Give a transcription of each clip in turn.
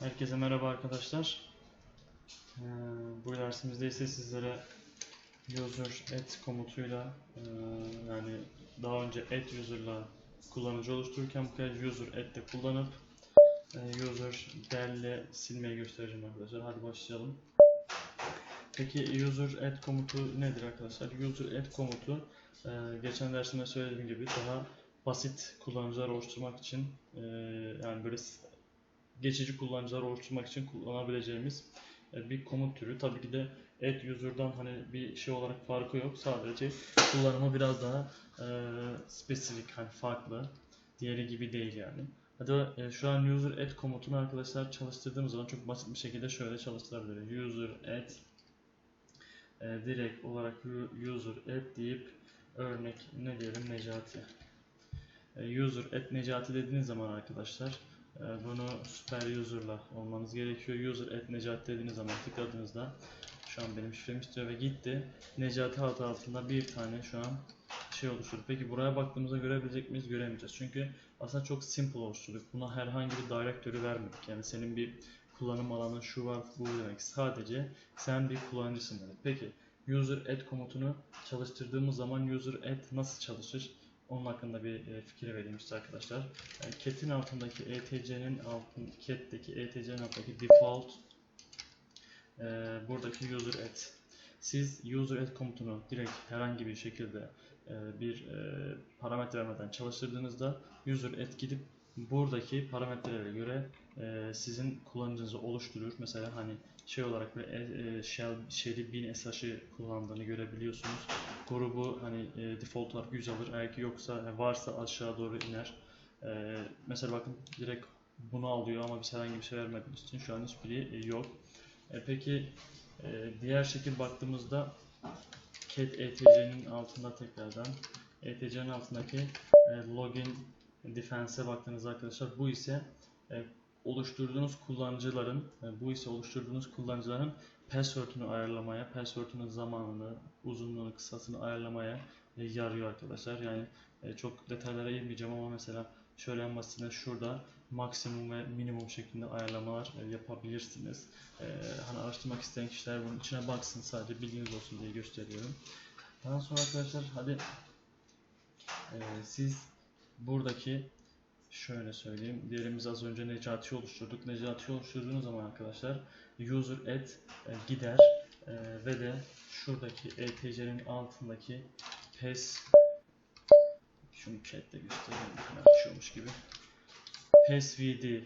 Herkese merhaba arkadaşlar. Ee, bu dersimizde ise sizlere user add komutuyla e, yani daha önce add user'la kullanıcı oluştururken bu kez user add'de kullanıp e, user del'le silmeyi göstereceğim arkadaşlar. Hadi başlayalım. Peki user add komutu nedir arkadaşlar? User add komutu e, geçen dersimde söylediğim gibi daha basit kullanıcılar oluşturmak için e, yani böyle geçici kullanıcılar oluşturmak için kullanabileceğimiz e, bir komut türü. Tabii ki de add user'dan hani bir şey olarak farkı yok. Sadece kullanımı biraz daha e, spesifik hani farklı. Diğeri gibi değil yani. Hadi e, şu an user add komutunu arkadaşlar çalıştırdığımız zaman çok basit bir şekilde şöyle çalıştırabiliriz. User add e, direkt olarak user add deyip örnek ne diyelim Necati. E, user add Necati dediğiniz zaman arkadaşlar bunu super user'la olmanız gerekiyor. User at Necati dediğiniz zaman tıkladığınızda şu an benim şifremi istiyor ve gitti. Necati adı altında bir tane şu an şey oluşturdu. Peki buraya baktığımızda görebilecek miyiz? Göremeyeceğiz. Çünkü aslında çok simple oluşturduk. Buna herhangi bir direktörü vermedik. Yani senin bir kullanım alanı şu var bu demek. Sadece sen bir kullanıcısın dedik. Peki user add komutunu çalıştırdığımız zaman user add nasıl çalışır? Onun hakkında bir e, fikir vereyim arkadaşlar. Yani cat'in altındaki etc'nin altın cat'teki etc'nin altındaki default e, buradaki user add. Siz user add komutunu direkt herhangi bir şekilde e, bir e, parametre vermeden çalıştırdığınızda user add gidip buradaki parametrelere göre e, sizin kullanıcınızı oluşturur. Mesela hani şey olarak böyle e, e, shell shell'i bin SH'ı kullandığını görebiliyorsunuz. Grubu hani default olarak 100 alır. Eğer ki yoksa varsa aşağı doğru iner. Mesela bakın direkt bunu alıyor ama biz herhangi bir şey vermediğimiz için şu an hiçbiri yok. Peki diğer şekil baktığımızda cat etc'nin altında tekrardan etc'nin altındaki login defense'e baktığınızda arkadaşlar bu ise oluşturduğunuz kullanıcıların e, bu ise oluşturduğunuz kullanıcıların password'ünü ayarlamaya, password'ünün zamanını, uzunluğunu, kısasını ayarlamaya e, yarıyor arkadaşlar. Yani e, çok detaylara girmeyeceğim ama mesela şöyle en basitinden şurada maksimum ve minimum şeklinde ayarlamalar yapabilirsiniz. Hani araştırmak isteyen kişiler bunun içine baksın sadece bilginiz olsun diye gösteriyorum. Daha sonra arkadaşlar hadi siz buradaki şöyle söyleyeyim. Diyelim biz az önce Necati oluşturduk. Necati oluşturduğunuz zaman arkadaşlar user add e, gider e, ve de şuradaki etc'nin altındaki pass şunu chat'te göstereyim. Açıyormuş gibi. passvd e,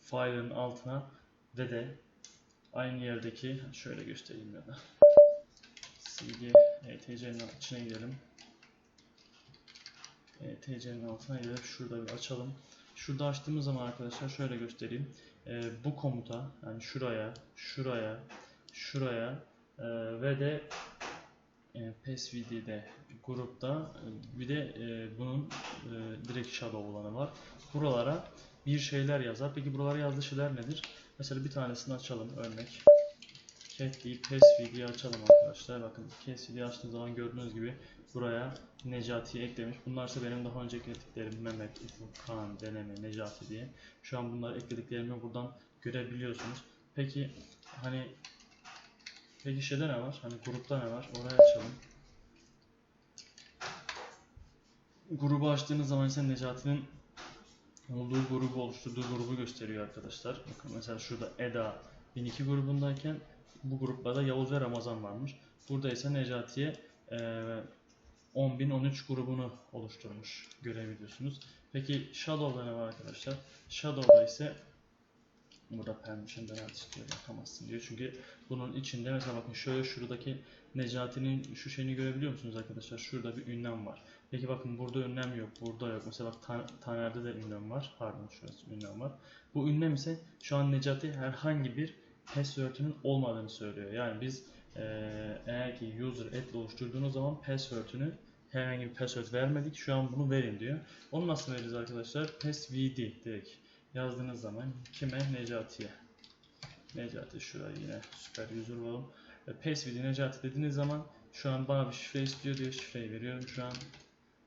file'ın altına ve de aynı yerdeki şöyle göstereyim ya da cd etc'nin içine girelim. E, TC'nin altına gelip şurada bir açalım. Şurada açtığımız zaman arkadaşlar şöyle göstereyim. E, bu komuta yani şuraya, şuraya, şuraya e, ve de e, PSVD'de grupta e, bir de e, bunun e, direkt shadow olanı var. Buralara bir şeyler yazar. Peki buralara yazdığı şeyler nedir? Mesela bir tanesini açalım örnek. Cat deyip PSVD'yi açalım arkadaşlar. Bakın PSVD'yi açtığım zaman gördüğünüz gibi buraya Necati'yi eklemiş. Bunlar ise benim daha önce eklediklerim Mehmet, Ufuk, Kaan, Deneme, Necati diye. Şu an bunlar eklediklerimi buradan görebiliyorsunuz. Peki hani peki şeyde ne var? Hani grupta ne var? Oraya açalım. Grubu açtığınız zaman ise Necati'nin olduğu grubu oluşturduğu grubu gösteriyor arkadaşlar. Bakın mesela şurada Eda 1002 grubundayken bu gruplarda Yavuz ve Ramazan varmış. Burada ise Necati'ye e, 10.013 grubunu oluşturmuş görebiliyorsunuz. Peki Shadow'da ne var arkadaşlar? Shadow'da ise burada permission denen istiyor yapamazsın diyor. Çünkü bunun içinde mesela bakın şöyle şuradaki Necati'nin şu şeyini görebiliyor musunuz arkadaşlar? Şurada bir ünlem var. Peki bakın burada ünlem yok, burada yok. Mesela bak Tan Taner'de de ünlem var. Pardon şurası ünlem var. Bu ünlem ise şu an Necati herhangi bir password'ünün olmadığını söylüyor. Yani biz ee, eğer ki user add oluşturduğunuz zaman password'ünü herhangi bir password vermedik. Şu an bunu verin diyor. Onu nasıl veririz arkadaşlar? passvd direkt yazdığınız zaman kime? Necati'ye. Necati şuraya yine süper user olalım. E, passvd Necati dediğiniz zaman şu an bana bir şifre istiyor diyor. Şifreyi veriyorum şu an.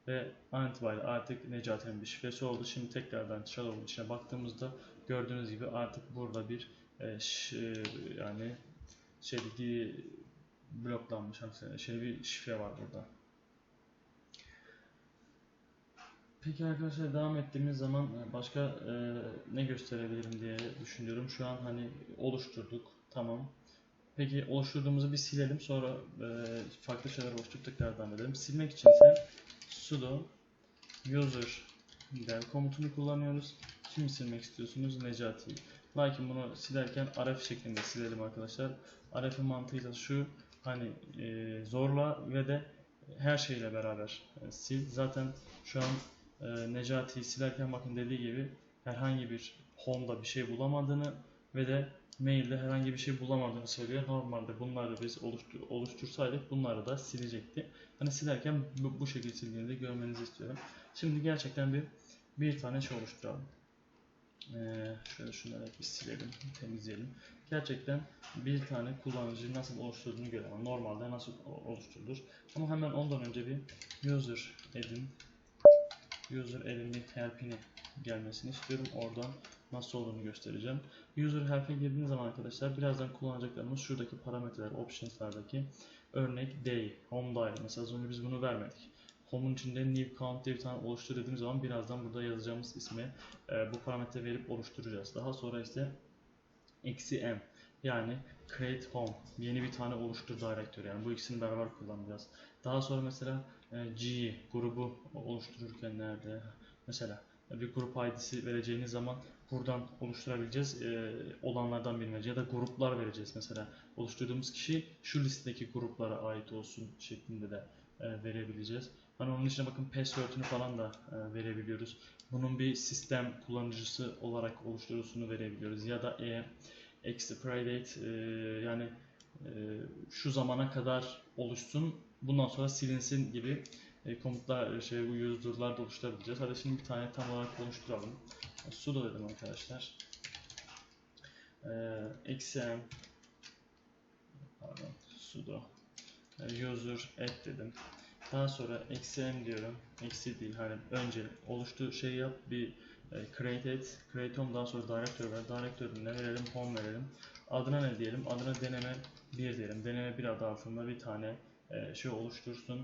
ve an itibariyle artık Necati'nin bir şifresi oldu. Şimdi tekrardan Shadow'un içine baktığımızda gördüğünüz gibi artık burada bir e, ş- e, yani bloklanmış hani şey bir şifre var burada. Peki arkadaşlar devam ettiğimiz zaman e, başka e, ne gösterebilirim diye düşünüyorum. Şu an hani oluşturduk. Tamam. Peki oluşturduğumuzu bir silelim. Sonra e, farklı şeyler oluşturup tekrar devam edelim. Silmek için ise sudo user del komutunu kullanıyoruz. Kimi silmek istiyorsunuz? Necati. Lakin bunu silerken rf şeklinde silelim arkadaşlar. Rf'in mantığı da şu hani e, zorla ve de her şeyle beraber e, sil. Zaten şu an e, Necati'yi silerken bakın dediği gibi herhangi bir home'da bir şey bulamadığını ve de mailde herhangi bir şey bulamadığını söylüyor. Normalde bunları biz oluştur, oluştursaydık bunları da silecekti. Hani silerken bu, bu şekilde sildiğini de görmenizi istiyorum. Şimdi gerçekten bir bir tane şey oluşturalım. Ee, şöyle şunları bir silelim, temizleyelim. Gerçekten bir tane kullanıcı nasıl oluşturduğunu görelim. Normalde nasıl oluşturulur. Ama hemen ondan önce bir user edin user elini help'ini gelmesini istiyorum. Oradan nasıl olduğunu göstereceğim. User help'e girdiğiniz zaman arkadaşlar birazdan kullanacaklarımız şuradaki parametreler, options'lardaki örnek day, home dial. Mesela az önce biz bunu vermedik. Home'un içinde new count diye bir tane oluştur dediğimiz zaman birazdan burada yazacağımız ismi e, bu parametre verip oluşturacağız. Daha sonra ise eksi m yani create home yeni bir tane oluştur direktör yani bu ikisini beraber kullanacağız. Daha sonra mesela e, G grubu oluştururken nerede? Mesela bir grup ID'si vereceğiniz zaman buradan oluşturabileceğiz e, olanlardan vereceğiz ya da gruplar vereceğiz mesela oluşturduğumuz kişi şu listedeki gruplara ait olsun şeklinde de e, verebileceğiz. Hani onun için bakın password'ünü falan da e, verebiliyoruz. Bunun bir sistem kullanıcısı olarak oluşturusunu verebiliyoruz ya da e, expire date e, yani e, şu zamana kadar oluşsun bundan sonra silinsin gibi komutlar, şey, user'lar da oluşturabileceğiz. Hadi şimdi bir tane tam olarak oluşturalım. sudo dedim arkadaşlar. E, eksi m pardon, sudo user add dedim. Daha sonra eksi m diyorum. Eksi değil hani önce oluştu şey yap bir e, create et. Create home daha sonra directory ver. Directory'ne ne verelim? Home verelim. Adına ne diyelim? Adına deneme 1 diyelim. Deneme 1 adı altında bir tane e, şey oluştursun.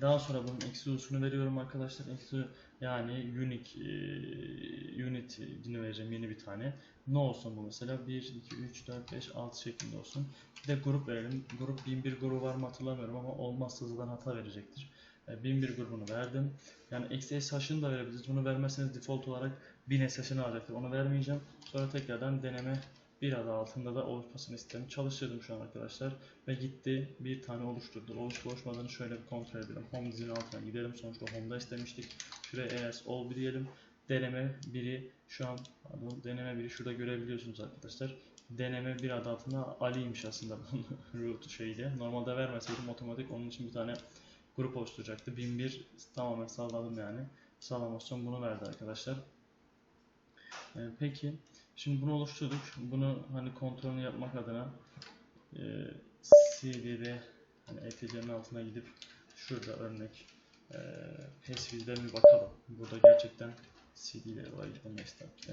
Daha sonra bunun eksi ulusunu veriyorum arkadaşlar. Eksi yani unique e, unit dini vereceğim yeni bir tane. Ne olsun bu mesela? 1, 2, 3, 4, 5, 6 şeklinde olsun. Bir de grup verelim. Grup 1001 grubu var mı hatırlamıyorum ama olmazsa zaten hata verecektir. E, 1001 grubunu verdim. Yani eksi SH'ını da verebiliriz. Bunu vermezseniz default olarak 1000 SH'ını alacaktır. Onu vermeyeceğim. Sonra tekrardan deneme bir adı altında da oluşmasını istedim. Çalıştırdım şu an arkadaşlar. Ve gitti bir tane oluşturdu. Oluşup oluşmadığını şöyle bir kontrol edelim. Home dizinin altına gidelim. Sonuçta home'da istemiştik. Şuraya ES all bir diyelim. Deneme biri şu an pardon, deneme biri şurada görebiliyorsunuz arkadaşlar. Deneme bir adı altında Ali'ymiş aslında bunun root şeydi. Normalde vermeseydim otomatik onun için bir tane grup oluşturacaktı. 1001 tamamen sağladım yani. Sağlamasyon bunu verdi arkadaşlar. Ee, peki Şimdi bunu oluşturduk. Bunu hani kontrolünü yapmak adına e, cd'de hani etc'nin altına gidip şurada örnek e, passwiz'den bir bakalım. Burada gerçekten cd'de var tabii ki.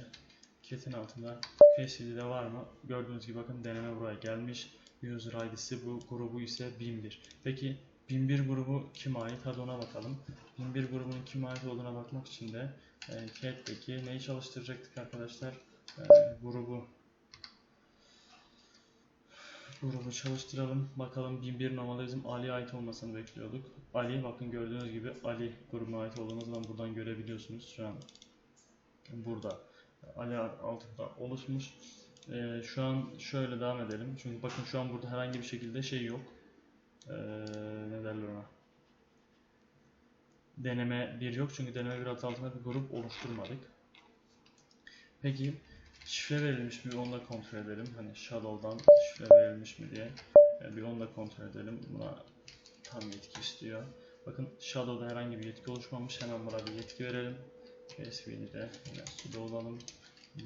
Cat'in altında passwiz'de var mı? Gördüğünüz gibi bakın deneme buraya gelmiş. User ID'si bu grubu ise 1001. Peki 1001 grubu kime ait? Hadi ona bakalım. 1001 grubunun kime ait olduğuna bakmak için de e, cat'teki neyi çalıştıracaktık arkadaşlar? E, grubu grubu çalıştıralım. Bakalım 1001 normalde bizim Ali'ye ait olmasını bekliyorduk. Ali bakın gördüğünüz gibi Ali grubuna ait olduğunu zaman buradan görebiliyorsunuz. Şu an burada Ali altında oluşmuş. E, şu an şöyle devam edelim. Çünkü bakın şu an burada herhangi bir şekilde şey yok. E, ne derler ona? Deneme 1 yok çünkü deneme 1 adı altında bir grup oluşturmadık. Peki şifre verilmiş mi onu da kontrol edelim. Hani Shadow'dan şifre verilmiş mi diye e, bir onu da kontrol edelim. Buna tam yetki istiyor. Bakın Shadow'da herhangi bir yetki oluşmamış. Hemen buna bir yetki verelim. PSV'ni de yine sudo olalım.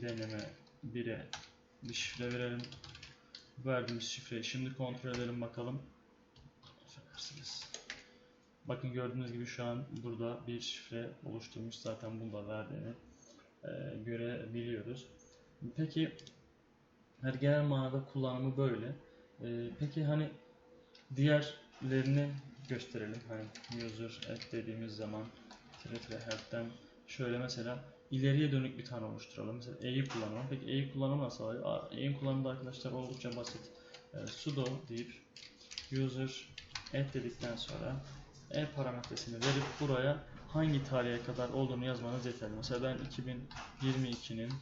Deneme 1'e bir şifre verelim. Verdiğimiz şifreyi şimdi kontrol edelim bakalım. Affedersiniz. Bakın gördüğünüz gibi şu an burada bir şifre oluşturmuş zaten bunu da verdiğini e, görebiliyoruz. Peki her genel manada kullanımı böyle. E, peki hani diğerlerini gösterelim. Hani user add dediğimiz zaman tire help'ten şöyle mesela ileriye dönük bir tane oluşturalım. Mesela E'yi kullanalım. Peki E'yi kullanımı nasıl oluyor? E'nin kullanımı da arkadaşlar oldukça basit. E, sudo deyip user add dedikten sonra e parametresini verip buraya hangi tarihe kadar olduğunu yazmanız yeterli. Mesela ben 2022'nin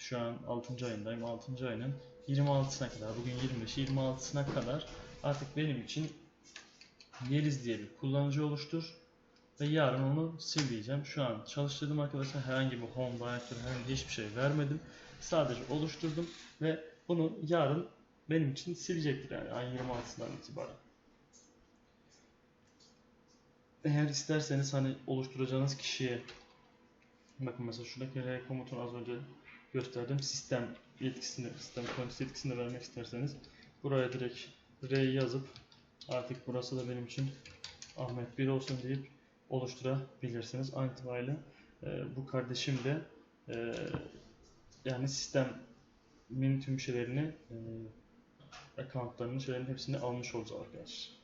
şu an 6. ayındayım. 6. ayının 26'sına kadar, bugün 25, 26'sına kadar artık benim için Yeliz diye bir kullanıcı oluştur ve yarın onu sil diyeceğim. Şu an çalıştırdım arkadaşlar. Herhangi bir home directory, herhangi hiçbir şey vermedim. Sadece oluşturdum ve bunu yarın benim için silecektir yani ayın 26'sından itibaren. Eğer isterseniz hani oluşturacağınız kişiye bakın mesela şuradaki R komutunu az önce gösterdim. Sistem yetkisini, sistem konusu yetkisini vermek isterseniz buraya direkt R'yi yazıp artık burası da benim için Ahmet 1 olsun deyip oluşturabilirsiniz. Aynı itibariyle e, bu kardeşim de e, yani sistemin tüm şeylerini e, accountlarını, şeylerin hepsini almış olacağız arkadaşlar.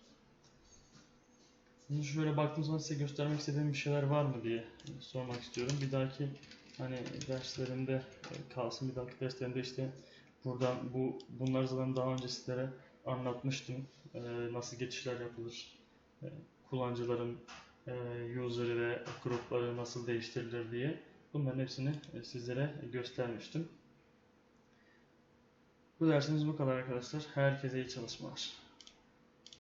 Şimdi şöyle baktığım zaman size göstermek istediğim bir şeyler var mı diye sormak istiyorum. Bir dahaki hani derslerimde kalsın, bir dahaki derslerimde işte buradan bu bunları zaten daha önce sizlere anlatmıştım. E, nasıl geçişler yapılır, e, kullanıcıların e, user'ı ve grupları nasıl değiştirilir diye bunların hepsini e, sizlere göstermiştim. Bu dersimiz bu kadar arkadaşlar. Herkese iyi çalışmalar.